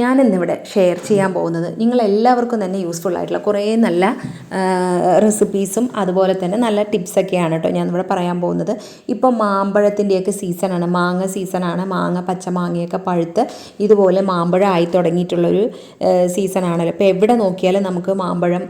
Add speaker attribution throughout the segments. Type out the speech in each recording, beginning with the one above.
Speaker 1: ഞാൻ ഇന്നിവിടെ ഷെയർ ചെയ്യാൻ പോകുന്നത് നിങ്ങളെല്ലാവർക്കും തന്നെ യൂസ്ഫുൾ ആയിട്ടുള്ള കുറേ നല്ല റെസിപ്പീസും അതുപോലെ തന്നെ നല്ല ടിപ്സൊക്കെയാണ് കേട്ടോ ഞാൻ ഇവിടെ പറയാൻ പോകുന്നത്. ഇപ്പോൾ മാമ്പഴത്തിന്റെയൊക്കെ സീസണാണ് മാങ്ങ സീസണാണ് മാങ്ങ പച്ചമാങ്ങയൊക്കെ പഴുത്ത് ഇതുപോലെ മാമ്പഴം ആയി തുടങ്ങിയിട്ടുള്ളൊരു സീസണാണല്ലോ ഇപ്പോൾ എവിടെ നോക്കിയാലും നമുക്ക് മാമ്പഴം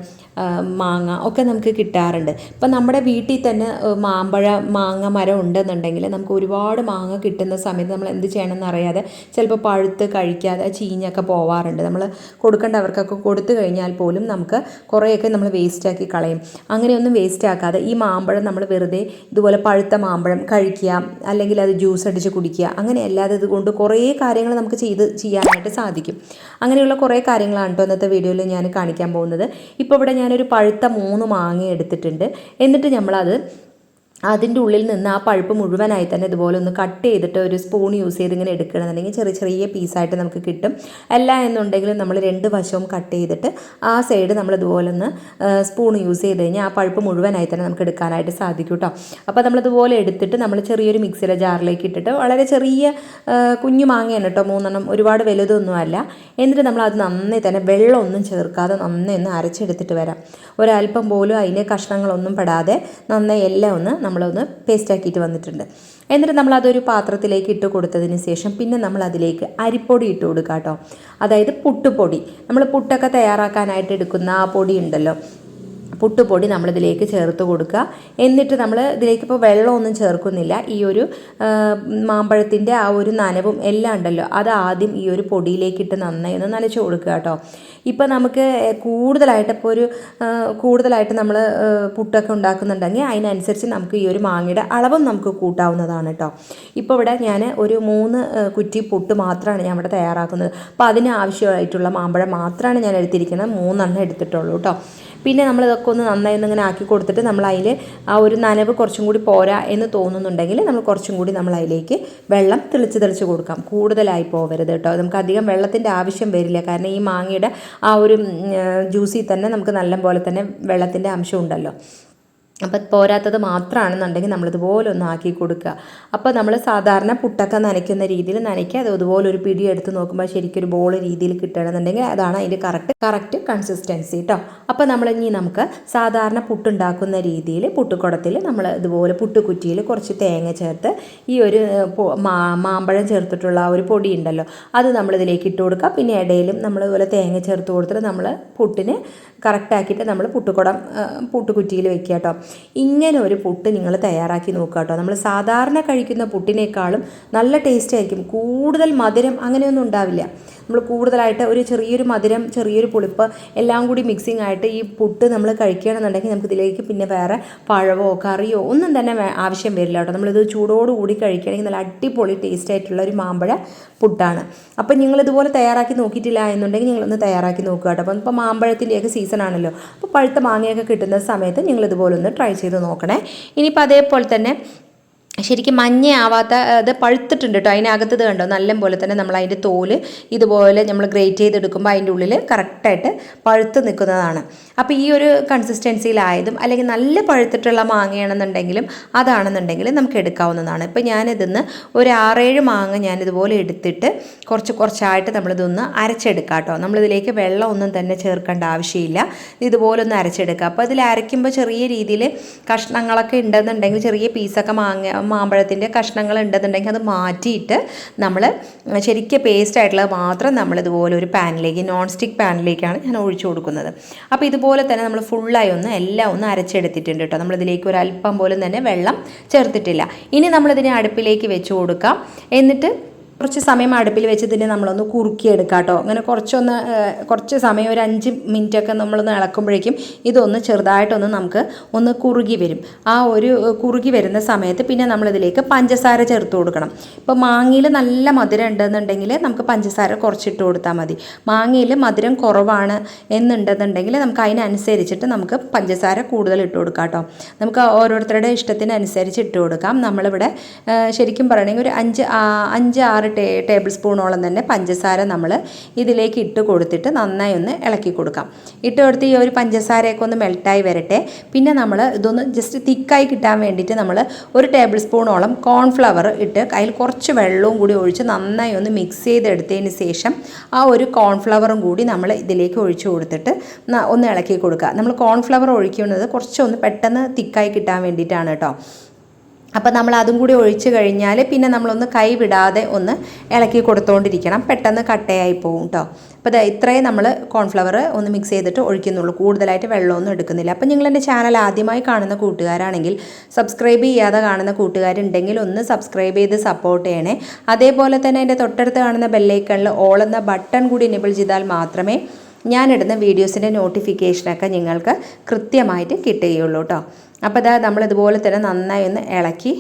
Speaker 1: മാങ്ങ ഒക്കെ നമുക്ക് കിട്ടാറുണ്ട്. ഇപ്പം നമ്മുടെ വീട്ടിൽ തന്നെ മാമ്പഴ മാങ്ങ മരം ഉണ്ടെന്നുണ്ടെങ്കിൽ നമുക്ക് ഒരുപാട് മാങ്ങ കിട്ടുന്ന സമയത്ത് നമ്മൾ എന്ത് ചെയ്യണമെന്ന് അറിയാതെ ചിലപ്പോൾ പഴുത്ത് കഴിക്കാതെ ചീഞ്ഞൊക്കെ പോവാറുണ്ട്. നമ്മൾ കൊടുക്കേണ്ടവർക്കൊക്കെ കൊടുത്തു കഴിഞ്ഞാൽ പോലും നമുക്ക് കുറേയൊക്കെ നമ്മൾ വേസ്റ്റാക്കി കളയും. അങ്ങനെയൊന്നും വേസ്റ്റാക്കാതെ ഈ മാമ്പഴം നമ്മൾ വെറുതെ ഇതുപോലെ പഴുത്ത മാമ്പഴം കഴിക്കുക അല്ലെങ്കിൽ അത് ജ്യൂസ് അടിച്ച് കുടിക്കുക അങ്ങനെ അല്ലാതെ ഇതുകൊണ്ട് കുറേ കാര്യങ്ങൾ നമുക്ക് ചെയ്ത് ചെയ്യാനായിട്ട് സാധിക്കും. അങ്ങനെയുള്ള കുറേ കാര്യങ്ങളാണ് കേട്ടോ ഇന്നത്തെ വീഡിയോയിൽ ഞാൻ കാണിക്കാൻ പോകുന്നത്. ഇപ്പോൾ ഇവിടെ ഞാനൊരു പഴുത്ത മൂന്ന് മാങ്ങ എടുത്തിട്ടുണ്ട്. എന്നിട്ട് നമ്മളത് അതിന്റെ ഉള്ളിൽ നിന്ന് ആ പഴുപ്പ് മുഴുവനായി തന്നെ ഇതുപോലെ ഒന്ന് കട്ട് ചെയ്തിട്ട് ഒരു സ്പൂൺ യൂസ് ചെയ്ത് ഇങ്ങനെ എടുക്കണമെന്നുണ്ടെങ്കിൽ ചെറിയ ചെറിയ പീസായിട്ട് നമുക്ക് കിട്ടും. അല്ല എന്നുണ്ടെങ്കിൽ നമ്മൾ രണ്ട് വശവും കട്ട് ചെയ്തിട്ട് ആ സൈഡ് നമ്മൾ ഇതുപോലെ ഒന്ന് സ്പൂൺ യൂസ് ചെയ്ത് കഴിഞ്ഞാൽ ആ പഴുപ്പ് മുഴുവനായി തന്നെ നമുക്ക് എടുക്കാനായിട്ട് സാധിക്കും കേട്ടോ അപ്പോൾ നമ്മളിതുപോലെ എടുത്തിട്ട് നമ്മൾ ചെറിയൊരു മിക്സിയുടെ ജാറിലേക്ക് ഇട്ടിട്ട് വളരെ ചെറിയ കുഞ്ഞു മാങ്ങയാണ് കേട്ടോ മൂന്നെണ്ണം ഒരുപാട് വലുതൊന്നുമല്ല എന്നിട്ട് നമ്മൾ അത് നന്നേ തന്നെ വെള്ളമൊന്നും ചേർക്കാതെ നന്നായി ഒന്ന് അരച്ചെടുത്തിട്ട് വരാം. ഒരല്പം പോലും അതിന്റെ കഷ്ണങ്ങളൊന്നും പെടാതെ നന്നായി എല്ലാം ഒന്ന് നമ്മളൊന്ന് പേസ്റ്റാക്കിയിട്ട് വന്നിട്ടുണ്ട്. എന്നിട്ട് നമ്മൾ അതൊരു പാത്രത്തിലേക്ക് ഇട്ട് കൊടുത്തതിന് ശേഷം പിന്നെ നമ്മൾ അതിലേക്ക് അരിപ്പൊടി ഇട്ട് കൊടുക്കുക കേട്ടോ അതായത് പുട്ടുപൊടി. നമ്മൾ പുട്ടൊക്കെ തയ്യാറാക്കാനായിട്ട് എടുക്കുന്ന ആ പൊടി ഉണ്ടല്ലോ. പുട്ടുപൊടി നമ്മളിതിലേക്ക് ചേർത്ത് കൊടുക്കുക. എന്നിട്ട് നമ്മൾ ഇതിലേക്ക് ഇപ്പോൾ വെള്ളമൊന്നും ചേർക്കുന്നില്ല. ഈ ഒരു മാമ്പഴത്തിന്റെ ആ ഒരു നനവും എല്ലാം ഉണ്ടല്ലോ അത് ആദ്യം ഈ ഒരു പൊടിയിലേക്കിട്ട് നന്നായി ഒന്ന് നനച്ച് കൊടുക്കുക കേട്ടോ. ഇപ്പോൾ നമുക്ക് കൂടുതലായിട്ട് ഇപ്പോൾ ഒരു കൂടുതലായിട്ട് നമ്മൾ പുട്ടൊക്കെ ഉണ്ടാക്കുന്നുണ്ടെങ്കിൽ അതിനനുസരിച്ച് നമുക്ക് ഈ ഒരു മാങ്ങയുടെ അളവും നമുക്ക് കൂട്ടാവുന്നതാണ് കേട്ടോ. ഇപ്പോൾ ഇവിടെ ഞാൻ ഒരു മൂന്ന് കുറ്റി പുട്ട് മാത്രമാണ് ഞാൻ ഇവിടെ തയ്യാറാക്കുന്നത്. അപ്പോൾ അതിന് ആവശ്യമായിട്ടുള്ള മാമ്പഴം മാത്രമാണ് ഞാൻ എടുത്തിരിക്കുന്നത്. മൂന്നെണ്ണം എടുത്തിട്ടുള്ളൂ കേട്ടോ. പിന്നെ നമ്മൾ ഇതൊക്കെ ഒന്ന് നന്നായി ഇങ്ങനെ ആക്കി കൊടുത്തിട്ട് നമ്മൾ അതിൽ ആ ഒരു നനവ് കുറച്ചും കൂടി പോരാ എന്ന് തോന്നുന്നുണ്ടെങ്കിൽ നമ്മൾ കുറച്ചും കൂടി നമ്മൾ അതിലേക്ക് വെള്ളം തെളിച്ച് തെളിച്ച് കൊടുക്കാം. കൂടുതലായി പോകരുത് കേട്ടോ. നമുക്ക് അധികം വെള്ളത്തിന്റെ ആവശ്യം വരില്ല. കാരണം ഈ മാങ്ങയുടെ ആ ഒരു ജ്യൂസിൽ തന്നെ നമുക്ക് നല്ല പോലെ തന്നെ വെള്ളത്തിന്റെ അംശം ഉണ്ടല്ലോ. അപ്പം പോരാത്തത് മാത്രമാണെന്നുണ്ടെങ്കിൽ നമ്മളിതുപോലെ ഒന്ന് ആക്കി കൊടുക്കുക. അപ്പോൾ നമ്മൾ സാധാരണ പുട്ടൊക്കെ നനയ്ക്കുന്ന രീതിയിൽ നനയ്ക്കുക. അത് ഇതുപോലെ ഒരു പിടി എടുത്ത് നോക്കുമ്പോൾ ശരിക്കും ഒരു ബോൾ രീതിയിൽ കിട്ടണമെന്നുണ്ടെങ്കിൽ അതാണ് അതിന്റെ കറക്റ്റ് കറക്റ്റ് കൺസിസ്റ്റൻസി കേട്ടോ അപ്പോൾ നമ്മൾ ഇനി നമുക്ക് സാധാരണ പുട്ടുണ്ടാക്കുന്ന രീതിയിൽ പുട്ടുക്കുടത്തിൽ നമ്മൾ ഇതുപോലെ പുട്ടുകുറ്റിയിൽ കുറച്ച് തേങ്ങ ചേർത്ത് ഈ ഒരു മാമ്പഴം ചേർത്തിട്ടുള്ള ആ ഒരു പൊടി ഉണ്ടല്ലോ അത് നമ്മളിതിലേക്ക് ഇട്ട് കൊടുക്കുക. പിന്നെ ഇടയിലും നമ്മൾ ഇതുപോലെ തേങ്ങ ചേർത്ത് കൊടുത്തിട്ട് നമ്മൾ പുട്ടിന് കറക്റ്റാക്കിയിട്ട് നമ്മൾ പുട്ടുകുടം പുട്ടുകുറ്റിയിൽ വെക്കുക കേട്ടോ ഇങ്ങനെ ഒരു പുട്ട് നിങ്ങൾ തയ്യാറാക്കി നോക്കുക കേട്ടോ. നമ്മൾ സാധാരണ കഴിക്കുന്ന പുട്ടിനേക്കാളും നല്ല ടേസ്റ്റ് ആയിരിക്കും. കൂടുതൽ മധുരം അങ്ങനെയൊന്നും ഉണ്ടാവില്ല. നമ്മൾ കൂടുതലായിട്ട് ഒരു ചെറിയൊരു മധുരം ചെറിയൊരു പുളിപ്പ് എല്ലാം കൂടി മിക്സിംഗ് ആയിട്ട് ഈ പുട്ട് നമ്മൾ കഴിക്കുകയാണെന്നുണ്ടെങ്കിൽ നമുക്ക് ഇതിലേക്ക് പിന്നെ വേറെ പഴവോ കറിയോ ഒന്നും തന്നെ ആവശ്യം വരില്ല കേട്ടോ. നമ്മളിത് ചൂടോടുകൂടി കഴിക്കുകയാണെങ്കിൽ നല്ല അടിപൊളി ടേസ്റ്റ് ആയിട്ടുള്ള ഒരു മാമ്പഴ പുട്ടാണ്. അപ്പം നിങ്ങൾ ഇതുപോലെ തയ്യാറാക്കി നോക്കിയിട്ടില്ല എന്നുണ്ടെങ്കിൽ നിങ്ങളൊന്ന് തയ്യാറാക്കി നോക്കുക കേട്ടോ. അപ്പം ഇപ്പോൾ മാമ്പഴത്തിന്റെയൊക്കെ സീസൺ ആണല്ലോ. അപ്പോൾ പഴുത്ത മാങ്ങയൊക്കെ കിട്ടുന്ന സമയത്ത് നിങ്ങൾ ഇതുപോലെ ഒന്ന് ട്രൈ ചെയ്ത് നോക്കണേ. ഇനിയിപ്പോൾ അതേപോലെ തന്നെ ശരിക്കും മഞ്ഞയാവാത്ത അത് പഴുത്തിട്ടുണ്ട് കേട്ടോ. അതിനകത്ത് ഇത് കണ്ടോ? നല്ല പോലെ തന്നെ നമ്മൾ അതിന്റെ തോൽ ഇതുപോലെ നമ്മൾ ഗ്രേറ്റ് ചെയ്തെടുക്കുമ്പോൾ അതിന്റെ ഉള്ളിൽ കറക്റ്റായിട്ട് പഴുത്ത് നിൽക്കുന്നതാണ്. അപ്പോൾ ഈ ഒരു കൺസിസ്റ്റൻസിയിലായതും അല്ലെങ്കിൽ നല്ല പഴുത്തിട്ടുള്ള മാങ്ങയാണെന്നുണ്ടെങ്കിലും അതാണെന്നുണ്ടെങ്കിൽ നമുക്ക് എടുക്കാവുന്നതാണ്. ഇപ്പോൾ ഞാനിതിന്ന് ഒരു ആറേഴ് മാങ്ങ ഞാനിതുപോലെ എടുത്തിട്ട് കുറച്ച് കുറച്ചായിട്ട് നമ്മളിതൊന്ന് അരച്ചെടുക്കാം കേട്ടോ. നമ്മളിതിലേക്ക് വെള്ളം ഒന്നും തന്നെ ചേർക്കേണ്ട ആവശ്യമില്ല. ഇതുപോലെ ഒന്ന് അരച്ചെടുക്കുക അപ്പോൾ ഇതിൽ അരയ്ക്കുമ്പോൾ ചെറിയ രീതിയിൽ കഷ്ണങ്ങളൊക്കെ ഉണ്ടെന്നുണ്ടെങ്കിൽ ചെറിയ പീസൊക്കെ മാങ്ങ മാമ്പഴത്തിന്റെ കഷ്ണങ്ങൾ ഉണ്ടെന്നുണ്ടെങ്കിൽ അത് മാറ്റിയിട്ട് നമ്മൾ ശരിക്കും പേസ്റ്റ് ആയിട്ടുള്ളത് മാത്രം നമ്മൾ ഇതുപോലെ ഒരു പാനിലേക്ക് നോൺ സ്റ്റിക്ക് പാനിലേക്കാണ് ഞാൻ ഒഴിച്ചു കൊടുക്കുന്നത്. അപ്പോൾ ഇതുപോലെ തന്നെ നമ്മൾ ഫുള്ളായി ഒന്ന് എല്ലാം ഒന്ന് അരച്ചെടുത്തിട്ടുണ്ട് കേട്ടോ. നമ്മളിതിലേക്ക് ഒരു അല്പം പോലും തന്നെ വെള്ളം ചേർത്തിട്ടില്ല. ഇനി നമ്മളിതിനെ അടുപ്പിലേക്ക് വെച്ച് കൊടുക്കാം. എന്നിട്ട് കുറച്ച് സമയം അടുപ്പിൽ വെച്ച് ഇതിനെ നമ്മളൊന്ന് കുറുക്കിയെടുക്കാം കേട്ടോ അങ്ങനെ കുറച്ചൊന്ന് കുറച്ച് സമയം ഒരു അഞ്ച് മിനിറ്റൊക്കെ നമ്മളൊന്ന് ഇളക്കുമ്പോഴേക്കും ഇതൊന്ന് ചെറുതായിട്ടൊന്ന് നമുക്ക് ഒന്ന് കുറുകി വരും. ആ ഒരു കുറുകി വരുന്ന സമയത്ത് പിന്നെ നമ്മളിതിലേക്ക് പഞ്ചസാര ചേർത്ത് കൊടുക്കണം. ഇപ്പോൾ മാങ്ങയിൽ നല്ല മധുരം ഉണ്ടെന്നുണ്ടെങ്കിൽ നമുക്ക് പഞ്ചസാര കുറച്ചിട്ട് കൊടുത്താൽ മതി. മാങ്ങയിൽ മധുരം കുറവാണ് എന്നുണ്ടെന്നുണ്ടെങ്കിൽ നമുക്ക് അതിനനുസരിച്ചിട്ട് നമുക്ക് പഞ്ചസാര കൂടുതൽ ഇട്ട് കൊടുക്കാം കേട്ടോ നമുക്ക് ഓരോരുത്തരുടെ ഇഷ്ടത്തിനനുസരിച്ച് ഇട്ട് കൊടുക്കാം. നമ്മളിവിടെ ശരിക്കും പറയണമെങ്കിൽ ഒരു അഞ്ച് അഞ്ച് ആറ് ടേ ടേബിൾ സ്പൂണോളം തന്നെ പഞ്ചസാര നമ്മൾ ഇതിലേക്ക് ഇട്ട് കൊടുത്തിട്ട് നന്നായി ഒന്ന് ഇളക്കി കൊടുക്കാം. ഇട്ട് കൊടുത്ത് ഈ ഒരു പഞ്ചസാരയൊക്കെ ഒന്ന് മെൽട്ടായി വരട്ടെ. പിന്നെ നമ്മൾ ഇതൊന്ന് ജസ്റ്റ് തിക്കായി കിട്ടാൻ വേണ്ടിയിട്ട് നമ്മൾ ഒരു ടേബിൾ സ്പൂണോളം കോൺഫ്ലവർ ഇട്ട് അതിൽ കുറച്ച് വെള്ളവും കൂടി ഒഴിച്ച് നന്നായി ഒന്ന് മിക്സ് ചെയ്തെടുത്തതിന് ശേഷം ആ ഒരു കോൺഫ്ലവറും കൂടി നമ്മൾ ഇതിലേക്ക് ഒഴിച്ചു കൊടുത്തിട്ട് ഒന്ന് ഇളക്കി കൊടുക്കുക. നമ്മൾ കോൺഫ്ലവർ ഒഴിക്കുന്നത് കുറച്ചൊന്ന് പെട്ടെന്ന് തിക്കായി കിട്ടാൻ വേണ്ടിയിട്ടാണ് കേട്ടോ. അപ്പോൾ നമ്മൾ അതും കൂടി ഒഴിച്ച് കഴിഞ്ഞാൽ പിന്നെ നമ്മളൊന്ന് കൈ വിടാതെ ഒന്ന് ഇളക്കി കൊടുത്തുകൊണ്ടിരിക്കണം പെട്ടെന്ന് കട്ടയായി പോകും കേട്ടോ അപ്പോൾ ഇത് ഇത്രയും നമ്മൾ കോൺഫ്ലവർ ഒന്ന് മിക്സ് ചെയ്തിട്ട് ഒഴിക്കുന്നുള്ളൂ. കൂടുതലായിട്ട് വെള്ളമൊന്നും എടുക്കുന്നില്ല. അപ്പോൾ നിങ്ങൾ എന്റെ ചാനൽ ആദ്യമായി കാണുന്ന കൂട്ടുകാരാണെങ്കിൽ സബ്സ്ക്രൈബ് ചെയ്യാതെ കാണുന്ന കൂട്ടുകാരുണ്ടെങ്കിൽ ഒന്ന് സബ്സ്ക്രൈബ് ചെയ്ത് സപ്പോർട്ട് ചെയ്യണേ. അതേപോലെ തന്നെ എന്റെ തൊട്ടടുത്ത് കാണുന്ന ബെല്ലൈക്കണിൽ ഓൾ എന്ന ബട്ടൺ കൂടി എനേബിൾ ചെയ്താൽ മാത്രമേ ഞാനിടുന്ന വീഡിയോസിന്റെ നോട്ടിഫിക്കേഷനൊക്കെ നിങ്ങൾക്ക് കൃത്യമായിട്ട് കിട്ടുകയുള്ളൂ കേട്ടോ അപ്പോൾ ഇതാ നമ്മളിതുപോലെ തന്നെ നന്നായി ഒന്ന് ഇളക്കി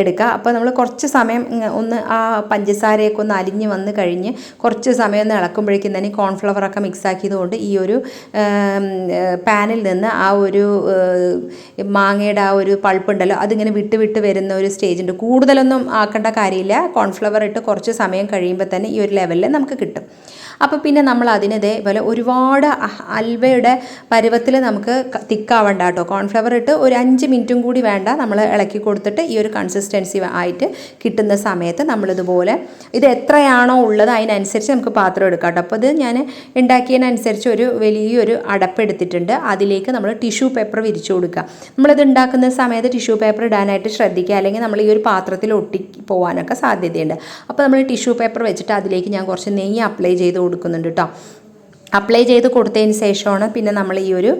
Speaker 1: എടുക്കുക. അപ്പോൾ നമ്മൾ കുറച്ച് സമയം ഒന്ന് ആ പഞ്ചസാരയൊക്കെ ഒന്ന് അലിഞ്ഞ് വന്ന് കഴിഞ്ഞ് കുറച്ച് സമയം ഒന്ന് ഇളക്കുമ്പോഴേക്കും തന്നെ കോൺഫ്ലവറൊക്കെ മിക്സ് ആക്കിയതുകൊണ്ട് ഈ ഒരു പാനിൽ നിന്ന് ആ ഒരു മാങ്ങയുടെ ആ ഒരു പൾപ്പുണ്ടല്ലോ അതിങ്ങനെ വിട്ട് വിട്ട് വരുന്ന ഒരു സ്റ്റേജ് ഉണ്ട്. കൂടുതലൊന്നും ആക്കേണ്ട കാര്യമില്ല. കോൺഫ്ലവർ ഇട്ട് കുറച്ച് സമയം കഴിയുമ്പോൾ തന്നെ ഈ ഒരു ലെവലിൽ നമുക്ക് കിട്ടും. അപ്പോൾ പിന്നെ നമ്മൾ അതിന് ഇതേപോലെ ഒരുപാട് അൽവയുടെ പരുവത്തിൽ നമുക്ക് തിക്കാവണ്ട കേട്ടോ. കോൺഫ്ലവർ ഇട്ട് ഒരു അഞ്ച് മിനിറ്റും കൂടി വേണ്ട നമ്മൾ ഇളക്കി കൊടുത്തിട്ട് ഈ ഒരു കൺസിസ്റ്റൻസി ആയിട്ട് കിട്ടുന്ന സമയത്ത് നമ്മളിതുപോലെ ഇത് എത്രയാണോ ഉള്ളത് അതിനനുസരിച്ച് നമുക്ക് പാത്രം എടുക്കാം കേട്ടോ. അപ്പോൾ ഇത് ഞാൻ ഉണ്ടാക്കിയതിനനുസരിച്ച് ഒരു വലിയൊരു അടപ്പെടുത്തിട്ടുണ്ട്. അതിലേക്ക് നമ്മൾ ടിഷ്യൂ പേപ്പർ വിരിച്ചു കൊടുക്കുക. നമ്മളിത് ഉണ്ടാക്കുന്ന സമയത്ത് ടിഷ്യൂ പേപ്പർ ഇടാനായിട്ട് ശ്രദ്ധിക്കുക. അല്ലെങ്കിൽ നമ്മൾ ഈ ഒരു പാത്രത്തിൽ ഒട്ടി പോകാനൊക്കെ സാധ്യതയുണ്ട്. അപ്പോൾ നമ്മൾ ടിഷ്യൂ പേപ്പർ വെച്ചിട്ട് അതിലേക്ക് ഞാൻ കുറച്ച് നെയ്യ് അപ്ലൈ ചെയ്ത് കൊടുക്കുന്നുണ്ട് കേട്ടോ. അപ്ലൈ ചെയ്ത് കൊടുത്തതിന് ശേഷമാണ് പിന്നെ നമ്മൾ ഈ ഒരു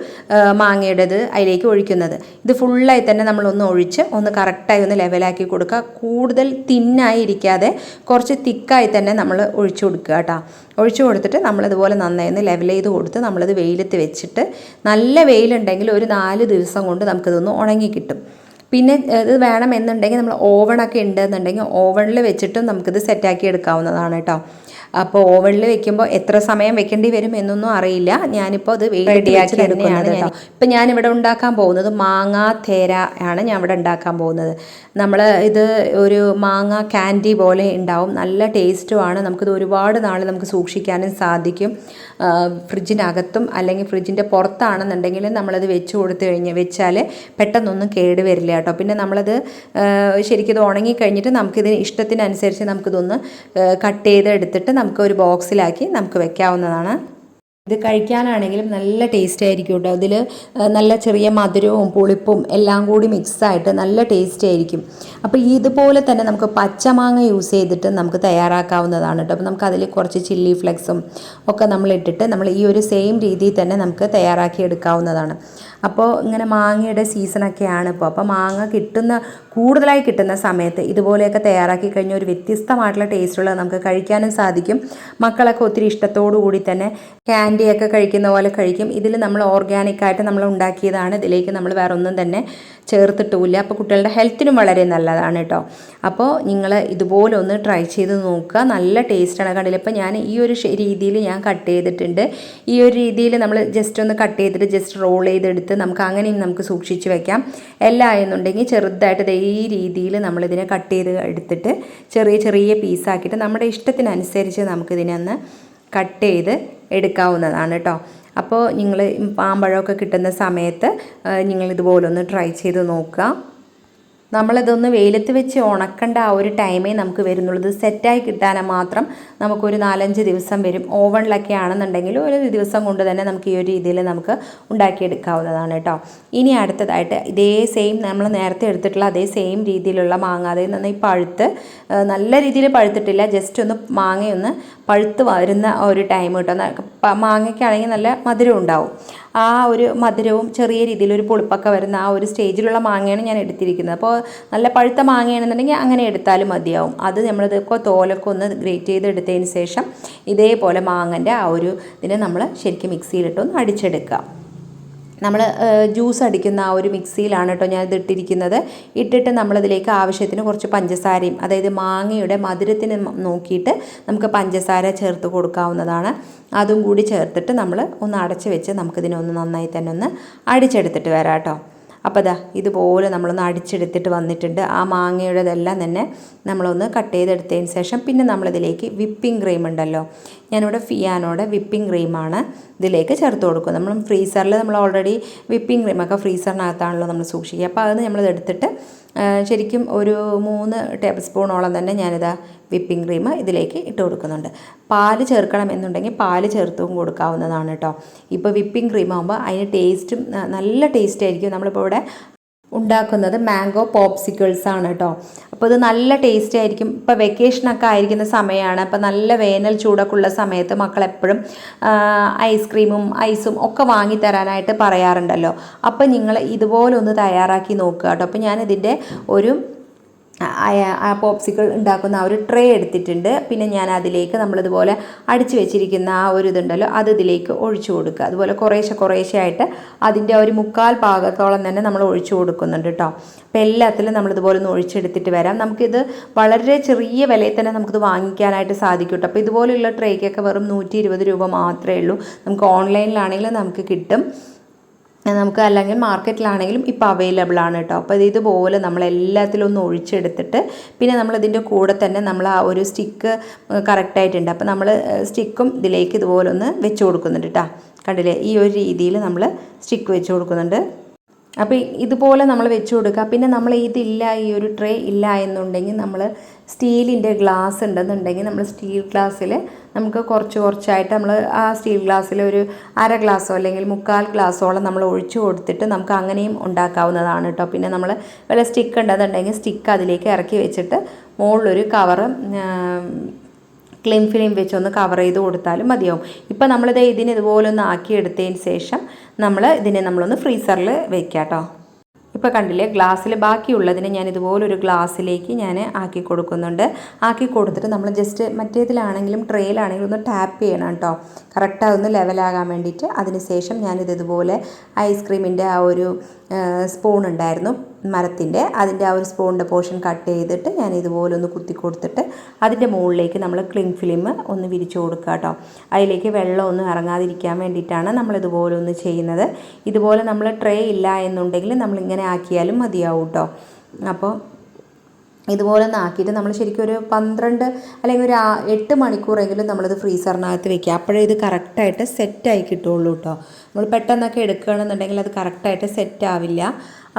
Speaker 1: മാങ്ങയുടേത് അതിലേക്ക് ഒഴിക്കുന്നത്. ഇത് ഫുള്ളായി തന്നെ നമ്മളൊന്ന് ഒഴിച്ച് ഒന്ന് കറക്റ്റായി ഒന്ന് ലെവലാക്കി കൊടുക്കുക. കൂടുതൽ തിന്നായി ഇരിക്കാതെ കുറച്ച് തിക്കായി തന്നെ നമ്മൾ ഒഴിച്ചു കൊടുക്കുക കേട്ടോ. ഒഴിച്ചു കൊടുത്തിട്ട് നമ്മളിതുപോലെ നന്നായി ഒന്ന് ലെവൽ ചെയ്ത് കൊടുത്ത് നമ്മളിത് വെയിലത്ത് വെച്ചിട്ട് നല്ല വെയിലുണ്ടെങ്കിൽ ഒരു നാല് ദിവസം കൊണ്ട് നമുക്കിതൊന്ന് ഉണങ്ങി കിട്ടും. പിന്നെ ഇത് വേണമെന്നുണ്ടെങ്കിൽ നമ്മൾ ഓവണൊക്കെ ഉണ്ടെന്നുണ്ടെങ്കിൽ ഓവണിൽ വെച്ചിട്ടും നമുക്കിത് സെറ്റാക്കി എടുക്കാവുന്നതാണ് കേട്ടോ. അപ്പോൾ ഓവനിൽ വെക്കുമ്പോൾ എത്ര സമയം വെക്കേണ്ടി വരും എന്നൊന്നും അറിയില്ല. ഞാനിപ്പോൾ അത് റെഡിയാക്കി തന്നെയാണ് ഞാൻ ഇപ്പം ഞാനിവിടെ ഉണ്ടാക്കാൻ പോകുന്നത് മാങ്ങ തേര ആണ് ഞാൻ ഇവിടെ ഉണ്ടാക്കാൻ പോകുന്നത്. നമ്മൾ ഇത് ഒരു മാങ്ങ കാൻഡി പോലെ ഉണ്ടാവും. നല്ല ടേസ്റ്റുമാണ് നമുക്കിത് ഒരുപാട് നാൾ നമുക്ക് സൂക്ഷിക്കാനും സാധിക്കും. ഫ്രിഡ്ജിനകത്തും അല്ലെങ്കിൽ ഫ്രിഡ്ജിന്റെ പുറത്താണെന്നുണ്ടെങ്കിൽ നമ്മളത് വെച്ച് കൊടുത്തു കഴിഞ്ഞ് വെച്ചാൽ പെട്ടെന്നൊന്നും കേട് വരില്ല കേട്ടോ. പിന്നെ നമ്മളത് ശരിക്കും ഇത് ഉണങ്ങി കഴിഞ്ഞിട്ട് നമുക്കിതിന് ഇഷ്ടത്തിനനുസരിച്ച് നമുക്കിതൊന്ന് കട്ട് ചെയ്ത് എടുത്തിട്ട് നമുക്ക് ഒരു ബോക്സിലാക്കി നമുക്ക് വെക്കാവുന്നതാണ്. ഇത് കഴിക്കാനാണെങ്കിലും നല്ല ടേസ്റ്റ് ആയിരിക്കും കേട്ടോ. അതിൽ നല്ല ചെറിയ മധുരവും പുളിപ്പും എല്ലാം കൂടി മിക്സായിട്ട് നല്ല ടേസ്റ്റ് ആയിരിക്കും. അപ്പോൾ ഇതുപോലെ തന്നെ നമുക്ക് പച്ചമാങ്ങ യൂസ് ചെയ്തിട്ട് നമുക്ക് തയ്യാറാക്കാവുന്നതാണ് കേട്ടോ. അപ്പോൾ നമുക്ക് അതിൽ കുറച്ച് ചില്ലി ഫ്ലെക്സും ഒക്കെ നമ്മൾ ഇട്ടിട്ട് നമ്മൾ ഈ ഒരു സെയിം രീതിയിൽ തന്നെ നമുക്ക് തയ്യാറാക്കി എടുക്കാവുന്നതാണ്. അപ്പോൾ ഇങ്ങനെ മാങ്ങയുടെ സീസണൊക്കെയാണ് ഇപ്പോൾ അപ്പോൾ മാങ്ങ കിട്ടുന്ന കൂടുതലായി കിട്ടുന്ന സമയത്ത് ഇതുപോലെയൊക്കെ തയ്യാറാക്കി കഴിഞ്ഞാൽ ഒരു വ്യത്യസ്തമായിട്ടുള്ള ടേസ്റ്റുള്ളത് നമുക്ക് കഴിക്കാനും സാധിക്കും. മക്കളൊക്കെ ഒത്തിരി ഇഷ്ടത്തോടു കൂടി തന്നെ ക്യാൻഡിയൊക്കെ കഴിക്കുന്ന പോലെ കഴിക്കും. ഇതിൽ നമ്മൾ ഓർഗാനിക്കായിട്ട് നമ്മൾ ഉണ്ടാക്കിയതാണ്. ഇതിലേക്ക് നമ്മൾ വേറെ ഒന്നും തന്നെ ചേർത്തിട്ടുമില്ല. അപ്പോൾ കുട്ടികളുടെ ഹെൽത്തിനും വളരെ നല്ലതാണ് കേട്ടോ. അപ്പോൾ നിങ്ങൾ ഇതുപോലെ ഒന്ന് ട്രൈ ചെയ്ത് നോക്കുക. നല്ല ടേസ്റ്റാണ് കണ്ടില്ല? ഇപ്പോൾ ഞാൻ ഈ ഒരു രീതിയിൽ ഞാൻ കട്ട് ചെയ്തിട്ടുണ്ട്. ഈ ഒരു രീതിയിൽ നമ്മൾ ജസ്റ്റ് ഒന്ന് കട്ട് ചെയ്തിട്ട് ജസ്റ്റ് റോൾ ചെയ്തെടുത്ത് നമുക്ക് അങ്ങനെയും നമുക്ക് സൂക്ഷിച്ച് വെക്കാം. എല്ലാം എന്നുണ്ടെങ്കിൽ ചെറുതായിട്ട് ഈ രീതിയിൽ നമ്മളിതിനെ കട്ട് ചെയ്ത് എടുത്തിട്ട് ചെറിയ ചെറിയ പീസാക്കിയിട്ട് നമ്മുടെ ഇഷ്ടത്തിനനുസരിച്ച് നമുക്കിതിനെ ഒന്ന് കട്ട് ചെയ്ത് എടുക്കാവുന്നതാണ് കേട്ടോ അപ്പോൾ നിങ്ങൾ പാമ്പഴമൊക്കെ കിട്ടുന്ന സമയത്ത് നിങ്ങൾ ഇതുപോലൊന്ന് ട്രൈ ചെയ്ത് നോക്കുക. നമ്മളിതൊന്ന് വെയിലത്ത് വെച്ച് ഉണക്കേണ്ട ആ ഒരു ടൈമേ നമുക്ക് വരുന്നുള്ളൂ. ഇത് സെറ്റായി കിട്ടാൻ മാത്രം നമുക്കൊരു നാലഞ്ച് ദിവസം വരും. ഓവണിലൊക്കെ ആണെന്നുണ്ടെങ്കിൽ ഒരു ദിവസം കൊണ്ട് തന്നെ നമുക്ക് ഈ ഒരു രീതിയിൽ നമുക്ക് ഉണ്ടാക്കിയെടുക്കാവുന്നതാണ് കേട്ടോ. ഇനി അടുത്തതായിട്ട് ഇതേ സെയിം നമ്മൾ നേരത്തെ എടുത്തിട്ടുള്ള അതേ സെയിം രീതിയിലുള്ള മാങ്ങ അതിൽ നിന്ന് ഈ പഴുത്ത് നല്ല രീതിയിൽ പഴുത്തിട്ടില്ല. ജസ്റ്റ് ഒന്ന് മാങ്ങയൊന്ന് പഴുത്ത് വരുന്ന ഒരു ടൈം കേട്ടോ. മാങ്ങയ്ക്കാണെങ്കിൽ നല്ല മധുരം ഉണ്ടാവും. ആ ഒരു മധുരവും ചെറിയ രീതിയിൽ ഒരു പുളിപ്പൊക്കെ വരുന്ന ആ ഒരു സ്റ്റേജിലുള്ള മാങ്ങയാണ് ഞാൻ എടുത്തിരിക്കുന്നത്. അപ്പോൾ നല്ല പഴുത്ത മാങ്ങയാണെന്നുണ്ടെങ്കിൽ അങ്ങനെ എടുത്താലും മതിയാവും. അത് നമ്മളിതൊക്കെ തോലൊക്കെ ഒന്ന് ഗ്രേറ്റ് ചെയ്ത് എടുത്തതിന് ശേഷം ഇതേപോലെ മാങ്ങന്റെ ആ ഒരു ഇതിനെ നമ്മൾ ശരിക്കും മിക്സിയിലിട്ടൊന്ന് അടിച്ചെടുക്കുക. നമ്മൾ ജ്യൂസ് അടിക്കുന്ന ആ ഒരു മിക്സിയിലാണ് കേട്ടോ ഞാൻ ഇത് ഇട്ടിരിക്കുന്നത്. ഇട്ടിട്ട് നമ്മളതിലേക്ക് ആവശ്യത്തിന് കുറച്ച് പഞ്ചസാരയും അതായത് മാങ്ങയുടെ മധുരത്തിന് നോക്കിയിട്ട് നമുക്ക് പഞ്ചസാര ചേർത്ത് കൊടുക്കാവുന്നതാണ്. അതും കൂടി ചേർത്തിട്ട് നമ്മൾ ഒന്ന് അടച്ച് വെച്ച് നമുക്കിതിനെ ഒന്ന് നന്നായി തന്നെ ഒന്ന് അടിച്ചെടുത്തിട്ട് വരാം കേട്ടോ. അപ്പോൾ ദാ ഇതുപോലെ നമ്മളൊന്ന് അടിച്ചെടുത്തിട്ട് വന്നിട്ടുണ്ട്. ആ മാങ്ങയുടേതെല്ലാം തന്നെ നമ്മളൊന്ന് കട്ട് ചെയ്തെടുത്തതിന് ശേഷം പിന്നെ നമ്മളിതിലേക്ക് വിപ്പിംഗ് ക്രീം ഉണ്ടല്ലോ. ഞാനിവിടെ ഫിയാനോടെ വിപ്പിംഗ് ക്രീമാണ് ഇതിലേക്ക് ചേർത്ത് കൊടുക്കും നമ്മൾ ഫ്രീസറിൽ നമ്മൾ ഓൾറെഡി വിപ്പിംഗ് ക്രീമൊക്കെ ഫ്രീസറിനകത്താണല്ലോ നമ്മൾ സൂക്ഷിക്കുക. അപ്പോൾ അത് നമ്മളിത് എടുത്തിട്ട് ശരിക്കും ഒരു മൂന്ന് ടേബിൾ സ്പൂണോളം തന്നെ ഞാനിതാ വിപ്പിംഗ് ക്രീം ഇതിലേക്ക് ഇട്ട് കൊടുക്കുന്നുണ്ട്. പാൽ ചേർക്കണം എന്നുണ്ടെങ്കിൽ പാൽ ചേർത്തും കൊടുക്കാവുന്നതാണ് കേട്ടോ. ഇപ്പോൾ വിപ്പിംഗ് ക്രീം ആകുമ്പോൾ അതിന് ടേസ്റ്റും നല്ല ടേസ്റ്റ് ആയിരിക്കും. നമ്മളിപ്പോൾ ഇവിടെ ഉണ്ടാക്കുന്നത് മാംഗോ പോപ്സിക്കിൾസ് ആണ് കേട്ടോ. അപ്പോൾ ഇത് നല്ല ടേസ്റ്റ് ആയിരിക്കും. ഇപ്പോൾ വെക്കേഷനൊക്കെ ആയിരിക്കുന്ന സമയമാണ് അപ്പോൾ നല്ല വേനൽ ചൂടൊക്കെ ഉള്ള സമയത്ത് മക്കൾ എപ്പോഴും ഐസ്ക്രീമും ഐസും ഒക്കെ വാങ്ങി തരാനായിട്ട് പറയാറുണ്ടല്ലോ. അപ്പോൾ നിങ്ങൾ ഇതുപോലെ ഒന്ന് തയ്യാറാക്കി നോക്കുക കേട്ടോ. അപ്പോൾ ഞാനിതിന്റെ ഒരു ആ- പോപ്സിക്കിൾ ഉണ്ടാക്കുന്ന ആ ഒരു ട്രേ എടുത്തിട്ടുണ്ട്. പിന്നെ ഞാൻ അതിലേക്ക് നമ്മളിതുപോലെ അടിച്ചു വെച്ചിരിക്കുന്ന ആ ഒരു ഇതുണ്ടല്ലോ അത് ഇതിലേക്ക് ഒഴിച്ചു കൊടുക്കുക. അതുപോലെ കുറേശ്ശെ കുറേശ്ശെ ആയിട്ട് അതിന്റെ ഒരു മുക്കാൽ ഭാഗത്തോളം തന്നെ നമ്മൾ ഒഴിച്ചു കൊടുക്കുന്നുണ്ട് കേട്ടോ അപ്പം എല്ലാത്തിലും നമ്മളിതുപോലെ ഒന്ന് ഒഴിച്ചെടുത്തിട്ട് വരാം. നമുക്കിത് വളരെ ചെറിയ വിലയിൽ തന്നെ നമുക്കിത് വാങ്ങിക്കാനായിട്ട് സാധിക്കും കേട്ടോ അപ്പോൾ ഇതുപോലെയുള്ള ട്രേക്കൊക്കെ വെറും നൂറ്റി രൂപ മാത്രമേ ഉള്ളൂ. നമുക്ക് ഓൺലൈനിലാണെങ്കിലും നമുക്ക് കിട്ടും. നമുക്ക് അല്ലെങ്കിൽ മാർക്കറ്റിലാണെങ്കിലും ഇപ്പോൾ അവൈലബിൾ ആണ് കേട്ടോ. അപ്പോൾ ഇതുപോലെ നമ്മൾ എല്ലാത്തിലും ഒന്ന് ഒഴിച്ചെടുത്തിട്ട് പിന്നെ നമ്മൾ ഇതിന്റെ കൂടെ തന്നെ നമ്മൾ ആ ഒരു സ്റ്റിക്ക് കറക്റ്റായിട്ടുണ്ട് അപ്പോൾ നമ്മൾ സ്റ്റിക്കും ഇതിലേക്ക് ഇതുപോലെ ഒന്ന് വെച്ച് കൊടുക്കുന്നുണ്ട് കേട്ടോ. കണ്ടില്ലേ? ഈ ഒരു രീതിയിൽ നമ്മൾ സ്റ്റിക്ക് വെച്ച് കൊടുക്കുന്നുണ്ട്. അപ്പോൾ ഇതുപോലെ നമ്മൾ വെച്ച് കൊടുക്കുക. പിന്നെ നമ്മൾ ഇതില്ല ഈ ഒരു ട്രേ ഇല്ല എന്നുണ്ടെങ്കിൽ നമ്മൾ സ്റ്റീലിന്റെ ഗ്ലാസ് ഉണ്ടെന്നുണ്ടെങ്കിൽ നമ്മൾ സ്റ്റീൽ ഗ്ലാസ്സിൽ നമുക്ക് കുറച്ച് കുറച്ചായിട്ട് നമ്മൾ ആ സ്റ്റീൽ ഗ്ലാസ്സിൽ ഒരു അര ഗ്ലാസ്സോ അല്ലെങ്കിൽ മുക്കാൽ ഗ്ലാസ്സോളം നമ്മൾ ഒഴിച്ചു കൊടുത്തിട്ട് നമുക്ക് അങ്ങനെയും ഉണ്ടാക്കാവുന്നതാണ് കേട്ടോ പിന്നെ നമ്മൾ വല്ല സ്റ്റിക്ക് ഉണ്ടെന്നുണ്ടെങ്കിൽ സ്റ്റിക്ക് അതിലേക്ക് ഇറക്കി വെച്ചിട്ട് മുകളിലൊരു കവറ് ക്ലീൻ ഫിലിം വെച്ച് ഒന്ന് കവർ ചെയ്ത് കൊടുത്താലും മതിയാവും. ഇപ്പം നമ്മളിത് ഇതിന് ഇതുപോലെ ഒന്ന് ആക്കിയെടുത്തതിന് ശേഷം നമ്മൾ ഇതിനെ നമ്മളൊന്ന് ഫ്രീസറിൽ വെക്കാം കേട്ടോ ഇപ്പോൾ കണ്ടില്ലേ ഗ്ലാസ്സിൽ ബാക്കിയുള്ളതിനെ ഞാൻ ഇതുപോലൊരു ഗ്ലാസ്സിലേക്ക് ഞാൻ ആക്കി കൊടുക്കുന്നുണ്ട്. ആക്കി കൊടുത്തിട്ട് നമ്മൾ ജസ്റ്റ് മറ്റേതിലാണെങ്കിലും ട്രെയിലാണെങ്കിലും ഒന്ന് ടാപ്പ് ചെയ്യണം കേട്ടോ കറക്റ്റ് അതൊന്ന് ലെവലാകാൻ വേണ്ടിയിട്ട്. അതിന് ശേഷം ഞാനിത് ഇതുപോലെ ഐസ്ക്രീമിന്റെ ആ ഒരു സ്പൂൺ ഉണ്ടായിരുന്നു മരത്തിന്റെ. അതിന്റെ ആ ഒരു സ്പൂണിന്റെ പോർഷൻ കട്ട് ചെയ്തിട്ട് ഞാൻ ഇതുപോലെ ഒന്ന് കുത്തി കൊടുത്തിട്ട് അതിന്റെ മുകളിലേക്ക് നമ്മൾ ക്ലിങ് ഫിലിം ഒന്ന് വിരിച്ചു കൊടുക്കുക കേട്ടോ. അതിലേക്ക് വെള്ളം ഒന്നും ഇറങ്ങാതിരിക്കാൻ വേണ്ടിയിട്ടാണ് നമ്മൾ ഇതുപോലെ ഒന്ന് ചെയ്യുന്നത്. ഇതുപോലെ നമ്മൾ ട്രേ ഇല്ല എന്നുണ്ടെങ്കിൽ നമ്മൾ ഇങ്ങനെ ആക്കിയാലും മതിയാവും കേട്ടോ. അപ്പോൾ ഇതുപോലെ ഒന്ന് ആക്കിയിട്ട് നമ്മൾ ശരിക്കും ഒരു പന്ത്രണ്ട് അല്ലെങ്കിൽ ഒരു എട്ട് മണിക്കൂറെങ്കിലും നമ്മളിത് ഫ്രീസറിനകത്ത് വെക്കുക. അപ്പോഴേ ഇത് കറക്റ്റായിട്ട് സെറ്റായി കിട്ടുള്ളൂ കേട്ടോ. നമ്മൾ പെട്ടെന്നൊക്കെ എടുക്കുകയാണെന്നുണ്ടെങ്കിൽ അത് കറക്റ്റായിട്ട് സെറ്റ് ആവില്ല.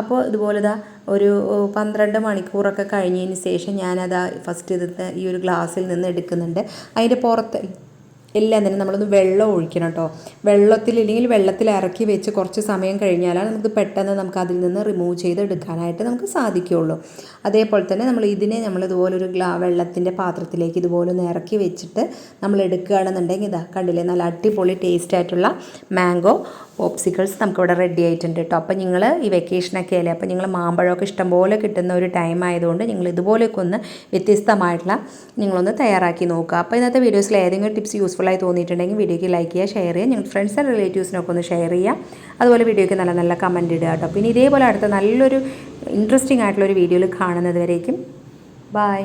Speaker 1: അപ്പോൾ ഇതുപോലെ ഇതാ ഒരു പന്ത്രണ്ട് മണിക്കൂറൊക്കെ കഴിഞ്ഞതിന് ശേഷം ഞാനത് ഫസ്റ്റ് ഇത് ഈ ഒരു ഗ്ലാസ്സിൽ നിന്ന് എടുക്കുന്നുണ്ട്. അതിന്റെ പുറത്ത് എല്ലാം തന്നെ നമ്മളൊന്ന് വെള്ളം ഒഴിക്കണം കേട്ടോ. വെള്ളത്തിൽ ഇല്ലെങ്കിൽ വെള്ളത്തിൽ ഇറക്കി വെച്ച് കുറച്ച് സമയം കഴിഞ്ഞാലാണ് നമുക്ക് പെട്ടെന്ന് നമുക്ക് അതിൽ നിന്ന് റിമൂവ് ചെയ്ത് എടുക്കാനായിട്ട് നമുക്ക് സാധിക്കുകയുള്ളൂ. അതേപോലെ തന്നെ നമ്മൾ ഇതിനെ നമ്മൾ ഇതുപോലെ ഒരു ഗ്ലാ വെള്ളത്തിന്റെ പാത്രത്തിലേക്ക് ഇതുപോലെ ഒന്ന് ഇറക്കി വെച്ചിട്ട് നമ്മൾ എടുക്കുകയാണെന്നുണ്ടെങ്കിൽ ഇതാ കണ്ടില്ലേ നല്ല അടിപൊളി ടേസ്റ്റ് ആയിട്ടുള്ള മാംഗോ പോപ്സിക്കിൾസ് നമുക്കിവിടെ റെഡി ആയിട്ടുണ്ട് കേട്ടോ. അപ്പോൾ നിങ്ങൾ ഈ വെക്കേഷനൊക്കെ അല്ലേ അപ്പോൾ നിങ്ങൾ മാമ്പഴമൊക്കെ ഇഷ്ടംപോലെ കിട്ടുന്ന ഒരു ടൈം ആയതുകൊണ്ട് നിങ്ങൾ ഇതുപോലെയൊക്കെ ഒന്ന് വ്യത്യസ്തമായിട്ടുള്ള നിങ്ങളൊന്ന് തയ്യാറാക്കി നോക്കുക. അപ്പോൾ ഇന്നത്തെ വീഡിയോസിൽ ഏതെങ്കിലും ടിപ്സ് യൂസ്ഫുൾ ആയി തോന്നിയിട്ടുണ്ടെങ്കിൽ വീഡിയോയ്ക്ക് ലൈക്ക് ചെയ്യുക ഷെയർ ചെയ്യുക ഞങ്ങൾ ഫ്രണ്ട്സ് ആൻഡ് റിലേറ്റീവ്സിനൊക്കെ ഒന്ന് ഷെയർ ചെയ്യുക. അതുപോലെ വീഡിയോയ്ക്ക് നല്ല നല്ല കമന്റ് ഇടുക കേട്ടോ. പിന്നെ ഇതേപോലെ അടുത്ത നല്ലൊരു ഇൻട്രസ്റ്റിംഗ് ആയിട്ടുള്ളൊരു വീഡിയോയിൽ കാണുന്നത് വരേക്കും. ബൈ